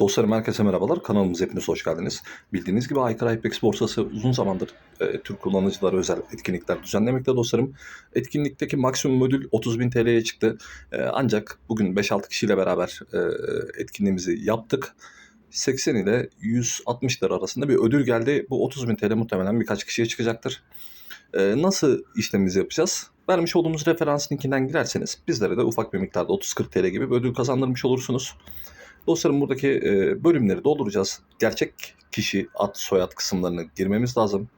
Dostlarım herkese merhabalar. Kanalımıza hepiniz hoş geldiniz. Bildiğiniz gibi Aykara Hypex borsası uzun zamandır e, Türk kullanıcılara özel etkinlikler düzenlemekte dostlarım. Etkinlikteki maksimum ödül 30.000 TL'ye çıktı. E, ancak bugün 5-6 kişiyle beraber e, etkinliğimizi yaptık. 80 ile 160 lira arasında bir ödül geldi. Bu 30.000 TL muhtemelen birkaç kişiye çıkacaktır. E, nasıl işlemimizi yapacağız? Vermiş olduğumuz referans linkinden girerseniz bizlere de ufak bir miktarda 30-40 TL gibi bir ödül kazandırmış olursunuz. Dostlarım buradaki e, bölümleri dolduracağız. Gerçek kişi, ad, soyad kısımlarını girmemiz lazım.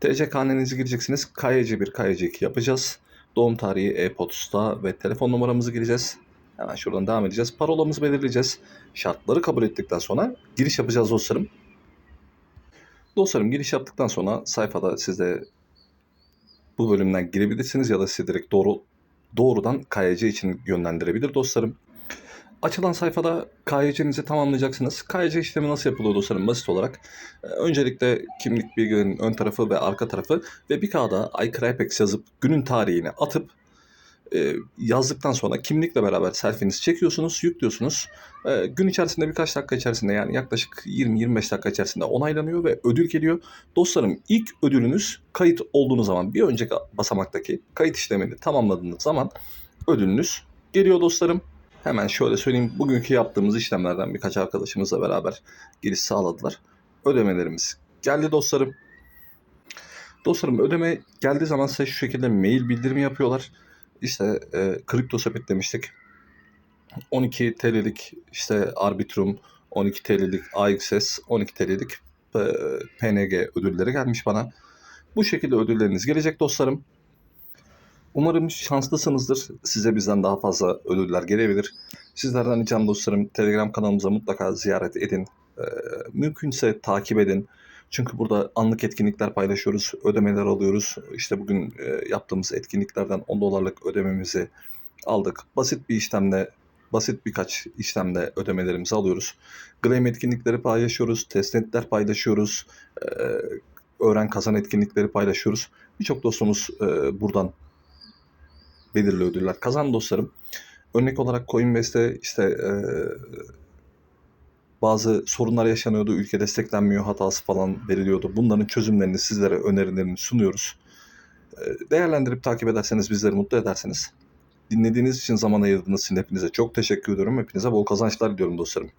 TC hanenizi gireceksiniz. KYC1, KYC2 yapacağız. Doğum tarihi, e-posta ve telefon numaramızı gireceğiz. Hemen şuradan devam edeceğiz. Parolamızı belirleyeceğiz. Şartları kabul ettikten sonra giriş yapacağız dostlarım. Dostlarım giriş yaptıktan sonra sayfada siz de bu bölümden girebilirsiniz ya da size direkt doğru doğrudan KYC için yönlendirebilir dostlarım. Açılan sayfada KYC'nizi tamamlayacaksınız. KYC işlemi nasıl yapılıyor dostlarım basit olarak? Ee, Öncelikle kimlik bilgilerinin ön tarafı ve arka tarafı ve bir kağıda iCrypex yazıp günün tarihini atıp e, yazdıktan sonra kimlikle beraber selfie'nizi çekiyorsunuz, yüklüyorsunuz. E, gün içerisinde birkaç dakika içerisinde yani yaklaşık 20-25 dakika içerisinde onaylanıyor ve ödül geliyor. Dostlarım ilk ödülünüz kayıt olduğunuz zaman bir önceki basamaktaki kayıt işlemini tamamladığınız zaman ödülünüz geliyor dostlarım. Hemen şöyle söyleyeyim. Bugünkü yaptığımız işlemlerden birkaç arkadaşımızla beraber giriş sağladılar. Ödemelerimiz geldi dostlarım. Dostlarım ödeme geldiği zaman size şu şekilde mail bildirimi yapıyorlar. İşte e, kripto sepet demiştik. 12 TL'lik işte Arbitrum, 12 TL'lik AXS, 12 TL'lik e, PNG ödülleri gelmiş bana. Bu şekilde ödülleriniz gelecek dostlarım. Umarım şanslısınızdır. Size bizden daha fazla ödüller gelebilir. Sizlerden ricam dostlarım Telegram kanalımıza mutlaka ziyaret edin. Ee, mümkünse takip edin. Çünkü burada anlık etkinlikler paylaşıyoruz, ödemeler alıyoruz. İşte bugün e, yaptığımız etkinliklerden 10 dolarlık ödememizi aldık. Basit bir işlemle, basit birkaç işlemle ödemelerimizi alıyoruz. Gleam etkinlikleri paylaşıyoruz, testnetler paylaşıyoruz, e, öğren kazan etkinlikleri paylaşıyoruz. Birçok dostumuz e, buradan belirli ödüller kazan dostlarım. Örnek olarak Coinbase'de işte e, bazı sorunlar yaşanıyordu. Ülke desteklenmiyor hatası falan veriliyordu. Bunların çözümlerini sizlere önerilerini sunuyoruz. E, değerlendirip takip ederseniz bizleri mutlu ederseniz. Dinlediğiniz için zaman ayırdığınız için hepinize çok teşekkür ediyorum. Hepinize bol kazançlar diliyorum dostlarım.